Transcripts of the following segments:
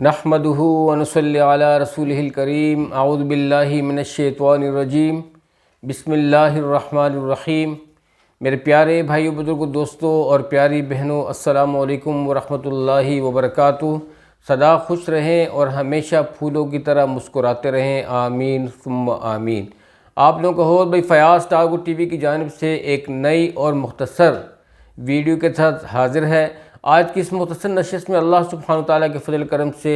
नहमदहू वनसल रसूल करीम। आउज़बिल्लिमिनशैतवानरजीम बिसमीम मेरे प्यारे भाइयों, बुज़ुर्ग, दोस्तों और प्यारी बहनों, अस्सलाम वालेकुम वरहमतुल्लाहि वबरकातुहू सदा खुश रहें और हमेशा फूलों की तरह मुस्कुराते रहें। आमीन सुम आमीन। आप लोगों का हो भाई फ़याज़ टागो टी वी की जानब से एक नई और मुख्तसर वीडियो के साथ हाज़िर है। आज की इस मुख्तर नशस्त में अल्लाह सुबहान ताली के फजल करम से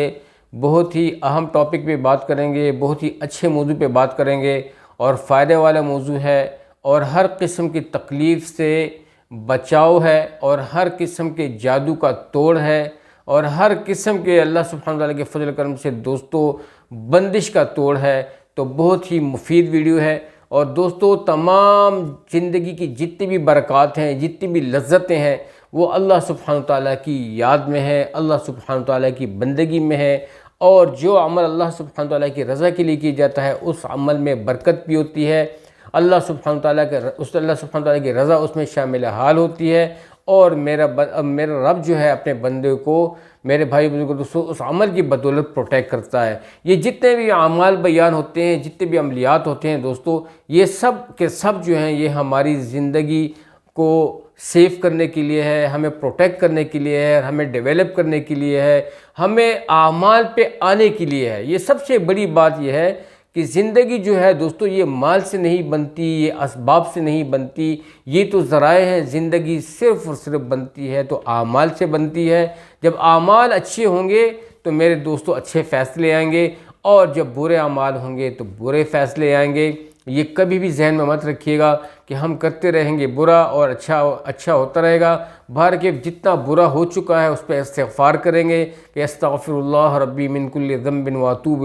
बहुत ही अहम टॉपिक पे बात करेंगे, बहुत ही अच्छे मौजू पे बात करेंगे और फ़ायदे वाला मौजू है और हर किस्म की तकलीफ़ से बचाव है और हर किस्म के जादू का तोड़ है और हर किस्म के अल्लाह सुबहान ताली के फजल करम से दोस्तों बंदिश का तोड़ है। तो बहुत ही मुफीद वीडियो है और दोस्तों तमाम ज़िंदगी की जितनी भी बरक़ात हैं, जितनी भी लज्जतें हैं वो अल्लाह सुबहान ताली की याद में है, अल्लाह सुबहान ताली की बंदगी में है और जो अमल अल्लाह सुबहान ताली की रज़ा के लिए किया जाता है, उस अमल में बरकत भी होती है। अल्लाह सुबहान ताली के उस अल्लाह सुबहान ताली की रज़ा उसमें शामिल हाल होती है और मेरा मेरा रब जो है अपने बंदे को, मेरे भाई बुज़ुर्ग दोस्तों उस अमल की बदौलत प्रोटेक्ट करता है। ये जितने भी अमाल बयान होते हैं, जितने भी अमलियात होते हैं दोस्तों, ये सब के सब जो हैं, ये हमारी ज़िंदगी को सेव करने के लिए है, हमें प्रोटेक्ट करने के लिए है, हमें डेवलप करने के लिए है, हमें आमाल पे आने के लिए है। ये सबसे बड़ी बात यह है कि ज़िंदगी जो है दोस्तों, ये माल से नहीं बनती, ये इसबाब से नहीं बनती, ये तो ज़राए हैं, ज़िंदगी सिर्फ़ और सिर्फ़ बनती है तो आमाल से बनती है। जब आमाल अच्छे होंगे तो मेरे दोस्तों अच्छे फ़ैसले आएँगे, और जब बुरे आमाल होंगे तो बुरे फ़ैसले आएँगे। ये कभी भी जहन में मत रखिएगा कि हम करते रहेंगे बुरा और अच्छा अच्छा होता रहेगा। बाहर के जितना बुरा हो चुका है उस पर इस्तफ़ार करेंगे कि अस्तफ़िर रबी मिनकुल ज़म्बिन वातूब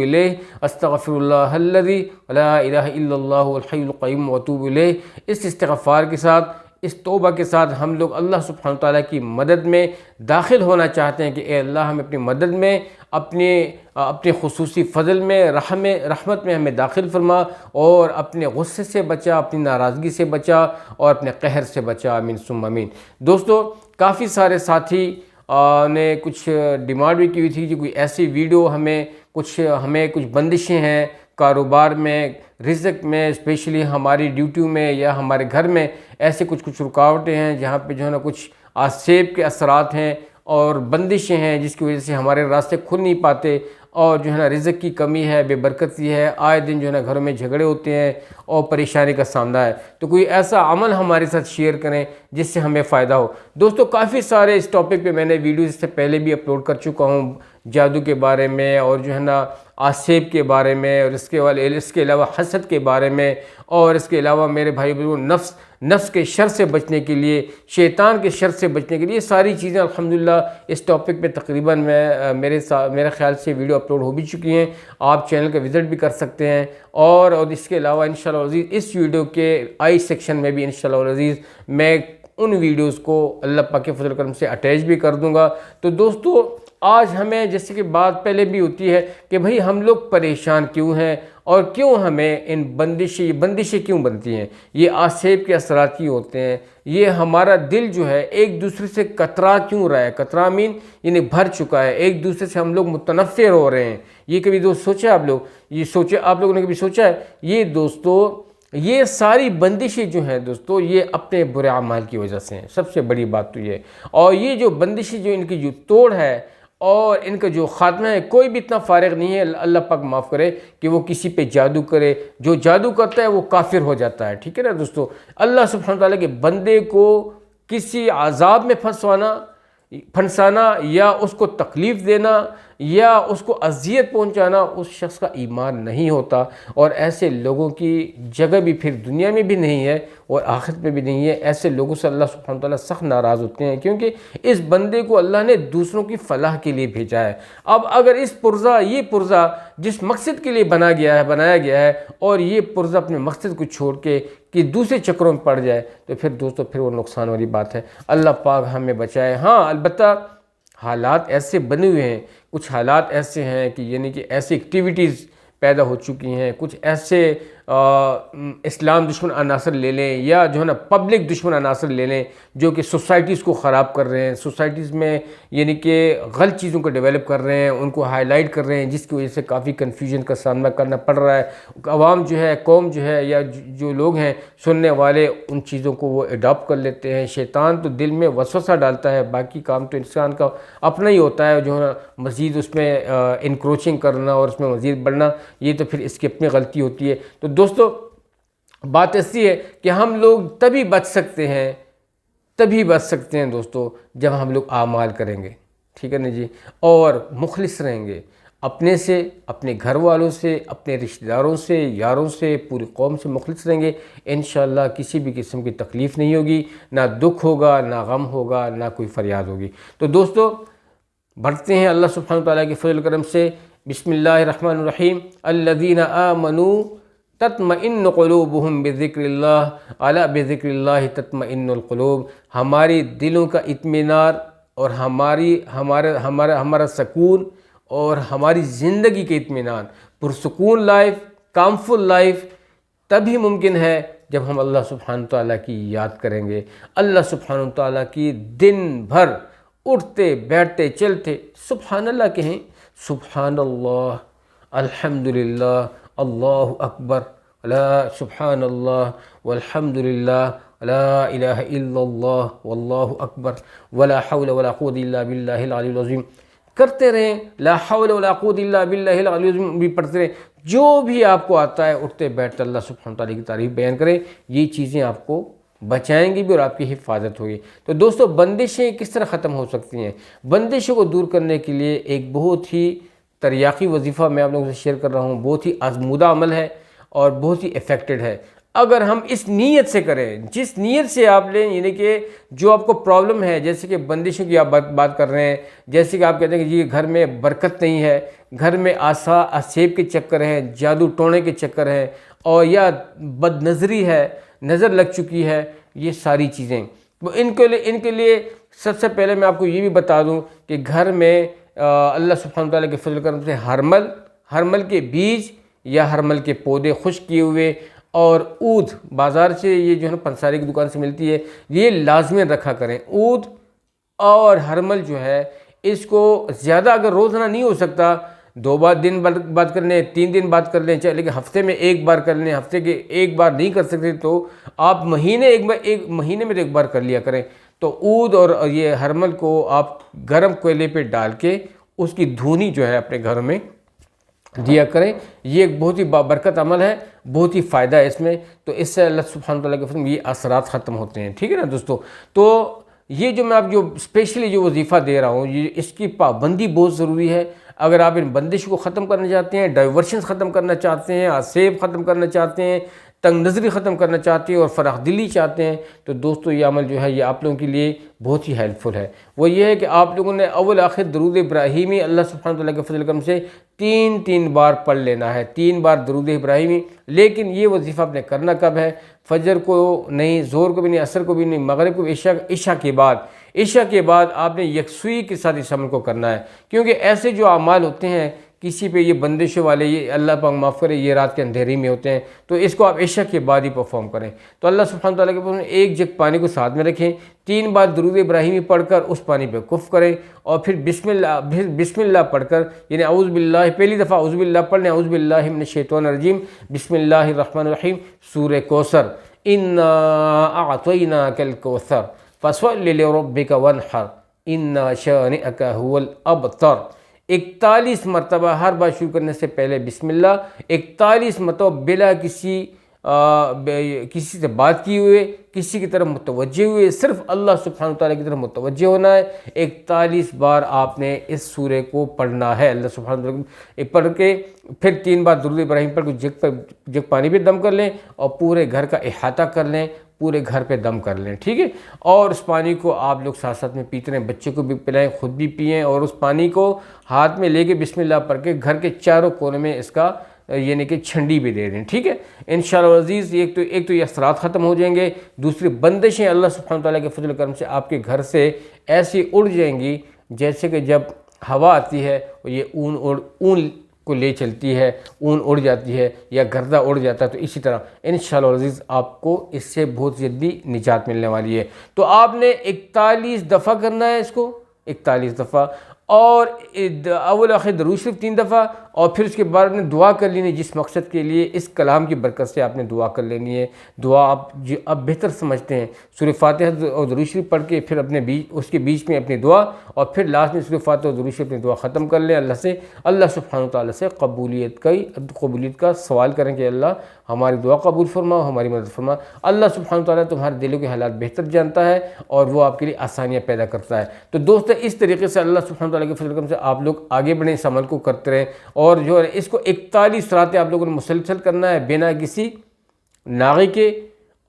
वतूब ले इस इस्तफ़ार के साथ इस तोबा के साथ हम लोग अल्लाह सुबहान ताली की मदद में दाखिल होना चाहते हैं कि ए अल्लाह, हमें अपनी मदद में, अपने अपने खसूसी फ़जल में, रहम, रहमत में हमें दाखिल फरमा और अपने गुस्से से बचा, अपनी नाराज़गी से बचा और अपने कहर से बचा। अमीन सुम अमीन दोस्तों, काफ़ी सारे साथी ने कुछ डिमांड भी की हुई थी कि कोई ऐसी वीडियो हमें, कुछ हमें कुछ बंदिशें हैं कारोबार में रिजक में स्पेशली हमारी ड्यूटी में या हमारे घर में ऐसे कुछ कुछ रुकावटें हैं जहाँ पे जो है ना कुछ आसेब के असरात हैं और बंदिशें हैं जिसकी वजह से हमारे रास्ते खुल नहीं पाते और जो है ना रिज़क की कमी है, बेबरकती है, आए दिन जो है ना घरों में झगड़े होते हैं और परेशानी का सामना है। तो कोई ऐसा अमल हमारे साथ शेयर करें जिससे हमें फ़ायदा हो। दोस्तों, काफ़ी सारे इस टॉपिक पे मैंने वीडियो इससे पहले भी अपलोड कर चुका हूँ। जादू के बारे में और जो है ना आसेब के बारे में और इसके वाले, इसके अलावा हसद के बारे में और इसके अलावा मेरे भाई बहनों, नफ्स नफ्स के शर से बचने के लिए, शैतान के शर से बचने के लिए सारी चीज़ें अल्हम्दुलिल्लाह इस टॉपिक पे तकरीबन मैं मेरे मेरे ख्याल से वीडियो अपलोड हो भी चुकी हैं। आप चैनल का विज़िट भी कर सकते हैं और और इसके अलावा इन अज़ीज़ इस वीडियो के आई सेक्शन में भी इन अज़ीज़ मैं उन वीडियोज़ को अल्लाह पाक के फजल करम से अटैच भी कर दूँगा। तो दोस्तों आज हमें जैसे कि बात पहले भी होती है कि भाई हम लोग परेशान क्यों हैं और क्यों हमें इन बंदिशें, ये बंदिशें क्यों बनती हैं? ये आसेब के असरात क्यों होते हैं? ये हमारा दिल जो है एक दूसरे से कतरा क्यों रहा है? कतरा मीन यानी भर चुका है। एक दूसरे से हम लोग मुतनफ़र हो रहे हैं। ये कभी दोस्त सोचा आप लोग? ये सोचे, आप लोगों ने कभी सोचा है? ये दोस्तों, ये सारी बंदिशें जो हैं दोस्तों, ये अपने बुरे अमाल की वजह से हैं। सबसे बड़ी बात तो ये और ये जो बंदिशें जो इनकी जो तोड़ है और इनका जो ख़ात्मा है, कोई भी इतना फारग नहीं है। अल्लाह पाक माफ़ करे कि वो किसी पे जादू करे। जो जादू करता है, वो काफिर हो जाता है। ठीक है ना दोस्तों? अल्लाह सुबहान ताली के बंदे को किसी आज़ाब में फंसवाना, फंसाना या उसको तकलीफ़ देना या उसको अजियत पहुंचाना उस शख्स का ईमान नहीं होता और ऐसे लोगों की जगह भी फिर दुनिया में भी नहीं है और आखिर में भी नहीं है, ऐसे लोगों से अल्लाह सुबहान ताली सख्त नाराज़ होते हैं क्योंकि इस बंदे को अल्लाह ने दूसरों की फ़लाह के लिए भेजा है। अब अगर इस पुर्ज़ा, ये पुर्ज़ा जिस मकसद के लिए बना गया है, बनाया गया है और ये पुर्ज़ा अपने मकसद को छोड़ के कि दूसरे चक्रों में पड़ जाए तो फिर दोस्तों, फिर वो नुकसान वाली बात है। अल्लाह पाक हमें बचाए। हाँ अलबत् हालात ऐसे बने हुए हैं, कुछ हालात ऐसे हैं कि यानी कि ऐसी एक्टिविटीज़ पैदा हो चुकी हैं, कुछ ऐसे इस्लाम दुश्मन अनासर ले लें या जो है ना, पब्लिक दुश्मन अनासर ले लें, जो कि सोसाइटीज़ को ख़राब कर रहे हैं, सोसाइटीज़ में यानी कि गलत चीज़ों को डेवलप कर रहे हैं, उनको हाईलाइट कर रहे हैं, जिसकी वजह से काफ़ी कन्फ्यूज़न का सामना करना पड़ रहा है। आवाम जो है, कौम जो है, या जो लोग हैं, सुनने वाले, उन चीज़ों को वो अडॉप्ट कर लेते हैं। शैतान तो दिल में वसवसा डालता है, बाकी काम तो इंसान का अपना ही होता है, जो है ना, मज़ीद उसमें इंक्रोचिंग करना और उसमें मज़ीद बढ़ना, ये तो फिर इसकी अपनी गलती होती है। तो दोस्तों, बात ऐसी है कि हम लोग तभी बच सकते हैं, तभी बच सकते हैं दोस्तों, जब हम लोग आमाल करेंगे। ठीक है ना जी? और मुखलिस रहेंगे। अपने से, अपने घर वालों से, अपने रिश्तेदारों से, यारों से, पूरी कौम से मुखलिस रहेंगे। इन किसी भी किस्म की तकलीफ़ नहीं होगी। ना दुख होगा, ना गम होगा, ना कोई फरियाद होगी। तो दोस्तों, बढ़ते हैं अल्लाह सुबहान ताली के फजल करम से। बिसमीम अल्लादीन आमनु तत्मिन क़लूबहम बेज़िक्र अला बेज़िक्र तत्मिनक़लूब हमारी दिलों का इत्मीनार और हमारी, हमारे, हमारा हमारा सकून और हमारी ज़िंदगी के इत्मीनान पुरसकून लाइफ, कामफुल लाइफ तभी मुमकिन है जब हम अल्लाह सुबहान ताली की याद करेंगे। अल्लाह सुबहान ताली की दिन भर उठते, बैठते, चलते सुबहान अल्लाह कहें सुबहान अल्लाह अल्हम्दुलिल्लाह अल्लाह अकबर ला सुबहान अल्लाह वल्हम्दुलिल्लाह ला इलाहा इल्लल्लाह वल्लाहु अकबर वला हौल वला कुव्वत इल्ला बिल्लाहिल अलील अज़ीम करते रहें, ला हौल वला कुव्वत इल्ला बिल्लाहिल अलील अज़ीम भी पढ़ते रहें। जो भी आपको आता है, उठते बैठते अल्लाह सुबहान ताली की तारीफ़ बयान करें, ये चीज़ें आपको बचाएँगी भी और आपकी हिफाजत होगी। तो दोस्तों, बंदिशें किस तरह ख़त्म हो सकती हैं? बंदिशों को दूर करने के लिए एक बहुत ही तरियाकी वजीफ़ा मैं आप लोगों से शेयर कर रहा हूँ। बहुत ही आजमूदा अमल है और बहुत ही इफ़ेक्टेड है। अगर हम इस नीयत से करें, जिस नीयत से आप लें, यानी कि जो आपको प्रॉब्लम है, जैसे कि बंदिशों की आप बात बात कर रहे हैं, जैसे कि आप कहते हैं कि जी घर में बरकत नहीं है, घर में आसा असेब के चक्कर हैं, जादू टोने के चक्कर हैं, और या बदनज़री है, नज़र लग चुकी है, ये सारी चीज़ें। तो इनके लिए इनके लिए सबसे पहले मैं आपको ये भी बता दूँ कि घर में अल्लाह सुबहान ताली के फजल करम से हरमल हरमल के बीज या हरमल के पौधे खुश किए हुए और ऊद, बाज़ार से ये जो है ना पंसारी की दुकान से मिलती है, ये लाजमी रखा करें। ऊद और हरमल जो है, इसको ज़्यादा अगर रोज़ाना नहीं हो सकता, दो बार दिन बात कर लें, तीन दिन बात कर लें, चाहे, लेकिन हफ़्ते में एक बार कर लें, हफ़्ते के एक बार नहीं कर सकते तो आप महीने एक बार, एक महीने में तो एक बार कर लिया करें। तो ऊद और ये हरमल को आप गर्म कोयले पे डाल के उसकी धुनी जो है अपने घरों में दिया करें। ये एक बहुत ही बरकत अमल है, बहुत ही फ़ायदा है इसमें। तो इससे अल्लाह सुबहान तला के ये असरात ख़त्म होते हैं, ठीक है ना दोस्तों? तो ये जो मैं आप जो स्पेशली जो वजीफ़ा दे रहा हूँ, ये इसकी पाबंदी बहुत ज़रूरी है। अगर आप इन बंदिश को ख़त्म करना चाहते हैं डाइवर्शन ख़त्म करना चाहते हैं, आसेब ख़त्म करना चाहते हैं तंग नज़री ख़त्म करना चाहते हैं और फ़राख दिली चाहते हैं तो दोस्तों, ये अमल जो है, ये आप लोगों के लिए बहुत ही हेल्पफुल है। वो ये है कि आप लोगों ने अव्वल आखिर दरूद इब्राहिमी, अल्लाह सुबहान तला के फजल करम से तीन तीन बार पढ़ लेना है। तीन बार दरूद इब्राहिमी, लेकिन ये वजीफ़ा आपने करना कब है? फजर को नहीं ज़ोर को भी नहीं, असर को भी नहीं, मगरब को ईशा ईशा के बाद। ईशा के बाद आपने यकसुई के साथ इस अमल को करना है। क्योंकि ऐसे जो अमाल होते हैं किसी पे ये बंदिशों वाले, ये अल्लाह पाक माफ़ करे, ये रात के अंधेरे में होते हैं तो इसको आप ईशा के बाद ही परफॉर्म करें। तो अल्लाह सुबहान ताली के एक जग पानी को साथ में रखें, तीन बार दरूद इब्राहिमी पढ़कर उस पानी पे कुफ़ करें, और फिर बिस्मिल्लाह फिर बिस्मिल्लाह पढ़कर, यानी अउज़बिल्ला पहली दफ़ा अउज़बिल्ला पढ़ने अउज़बिल्लामिन शैतवान रजीम बिस्मिल्लाहिर्रहमानिर्रहीम सूर कौसर इन आतना कल कौसर फ़सल रबिक वन हर इन शान हुल अबतर। इकतालीस मरतबा हर बार शुरू करने से पहले बिसमिल्ला इकतालीस मरतबा बिला किसी आ, किसी से बात किए हुए किसी की तरफ़ मुतवजह हुए सिर्फ़ अल्लाह सुबहान ताली की तरफ़ मुतवजह होना है। इकतालीस बार आपने इस सूर्य को पढ़ना है अल्लाह सुबहान पढ़ के फिर तीन बार दुरुद इब्राहिम पर जग पर जग पानी भी दम कर लें और पूरे घर का अहाता कर लें। पूरे घर पे दम कर लें, ठीक है? और उस पानी को आप लोग साथ साथ में पीते रहें, बच्चे को भी पिलाएँ, खुद भी पिएँ और उस पानी को हाथ में लेके बिस्मिल्लाह पढ़ के घर के चारों कोने में इसका, यानी कि छंडी भी दे दें, ठीक है? इन अज़ीज़, एक तो एक तो ये असरात ख़त्म हो जाएँगे, दूसरी बंदिशें अल्लाह सुबहान ताली के फजल करम से आपके घर से ऐसी उड़ जाएँगी जैसे कि जब हवा आती है और ये ऊन उड़ ऊन को ले चलती है, ऊन उड़ जाती है या गर्दा उड़ जाता है तो इसी तरह। इन शजीज़ आपको इससे बहुत जल्दी निजात मिलने वाली है। तो आपने इकतालीस दफ़ा करना है इसको, इकतालीस दफ़ा। और अवल आखिर, दरूशरफ तीन दफ़ा और फिर उसके बाद में दुआ कर लेनी है जिस मकसद के लिए, इस कलाम की बरकत से आपने दुआ कर लेनी है। दुआ आप जो अब बेहतर समझते हैं। सुर फातह और दरूज शरीफ पढ़ के फिर अपने बीच, उसके बीच में अपनी दुआ और फिर लास्ट में सुर फातह और दरूज शरीफ अपनी दुआ ख़त्म कर लें। अल्लाह से, अल्लाह सुबहान ताली से कबूलियत का कबूलियत का सवाल करें कि अल्लाह हमारी दुआ कबूल फरमाओ, हमारी मदद फरमा अल्लाह सुबहान ताली तुम्हारे दिलों के हालात बेहतर जानता है और वो आपके लिए आसानियाँ पैदा करता है। तो दोस्तों, इस तरीके से अल्लाह सुबहान ताली के फजल से आप लोग आगे बढ़ें, इस अमल को करते रहें और जो है, इसको इकतालीस रातें आप लोगों ने मुसलसल करना है, बिना किसी नागे के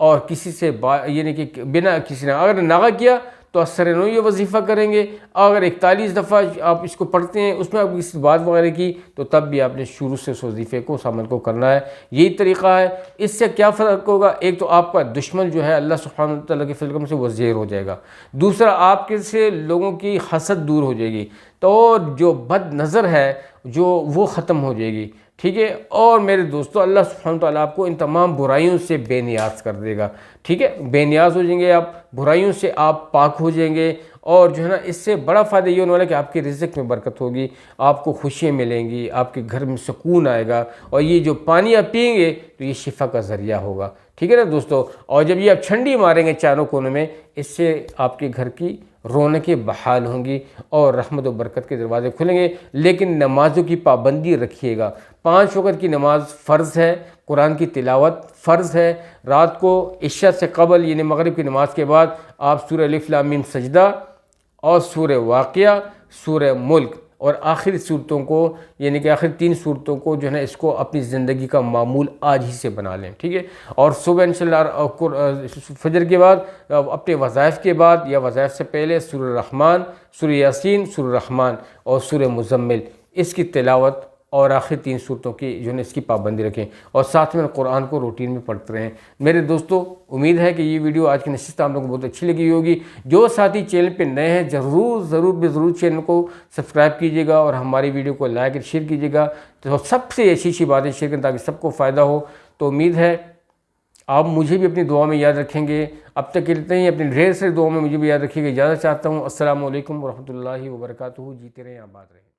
और किसी से यानी कि बिना किसी ने, अगर नागा किया तो असर नोई वजीफ़ा करेंगे। अगर इकतालीस दफ़ा आप इसको पढ़ते हैं, उसमें आप किसी बात वगैरह की तो तब भी आपने शुरू से उस वजीफ़े को, उस अमल को करना है। यही तरीक़ा है। इससे क्या फ़र्क होगा? एक तो आपका दुश्मन जो है, अल्लाह सुबहान तला के फ़िल्म से वो जेर हो जाएगा। दूसरा, आपके से लोगों की हसद दूर हो जाएगी। तो जो बद नज़र है, जो वो ख़त्म हो जाएगी। ठीक है? और मेरे दोस्तों, अल्लाह सुबहान ताला आपको इन तमाम बुराइयों से बेनियाज कर देगा। ठीक है? बेनियाज हो जाएँगे आप, बुराइयों से आप पाक हो जाएँगे और जो है ना, इससे बड़ा फ़ायदा ये होने वाला कि आपके रिज़्क में बरकत होगी, आपको खुशियाँ मिलेंगी, आपके घर में सुकून आएगा और ये जो पानी आप पियेंगे तो ये शिफा का ज़रिया होगा। ठीक है ना दोस्तों? और जब ये आप छंडी मारेंगे चारों कोनों में, इससे आपके घर की रौनकें बहाल होंगी और रहमत व बरकत के दरवाज़े खुलेंगे। लेकिन नमाज़ों की पाबंदी रखिएगा। पाँच वक़्त की नमाज़ फ़र्ज़ है, कुरान की तिलावत फ़र्ज़ है। रात को इशा से कबल, यानी मगरब की नमाज़ के बाद आप सूर अलिफ्लामीम सजदा और सूर्य वाक़ सूर्य मुल्क और आखिर सूरतों को, यानी कि आखिर तीन सूरतों को जो है ना, इसको अपनी ज़िंदगी का मामूल आज ही से बना लें, ठीक है? और सुबह इन फजर के बाद अपने वज़ाइफ के बाद, या वज़ाइफ से पहले सुर सुर यासिन सुर रहमान और सुर मुजम्मिल, इसकी तिलावत और आखिर तीन सूरतों की जो है इसकी पाबंदी रखें। और साथ में कुरान को रूटीन में पढ़ते रहें। मेरे दोस्तों, उम्मीद है कि ये वीडियो आज की निश्चित आप लोगों को बहुत अच्छी लगी होगी। जो साथी चैनल पे नए हैं, ज़रूर ज़रूर भी ज़रूर चैनल को सब्सक्राइब कीजिएगा और हमारी वीडियो को लाइक और शेयर कीजिएगा। तो सबसे अच्छी अच्छी बातें शेयर करें ताकि सबको फ़ायदा हो। तो उम्मीद है, आप मुझे भी अपनी दुआ में याद रखेंगे। अब तक कहते हैं, अपनी ढेर सारी दुआ में मुझे भी याद रखिएगा। इजाज़त चाहता हूँ। असल वरहमल वर्क जीते रहें, आबाद रहें।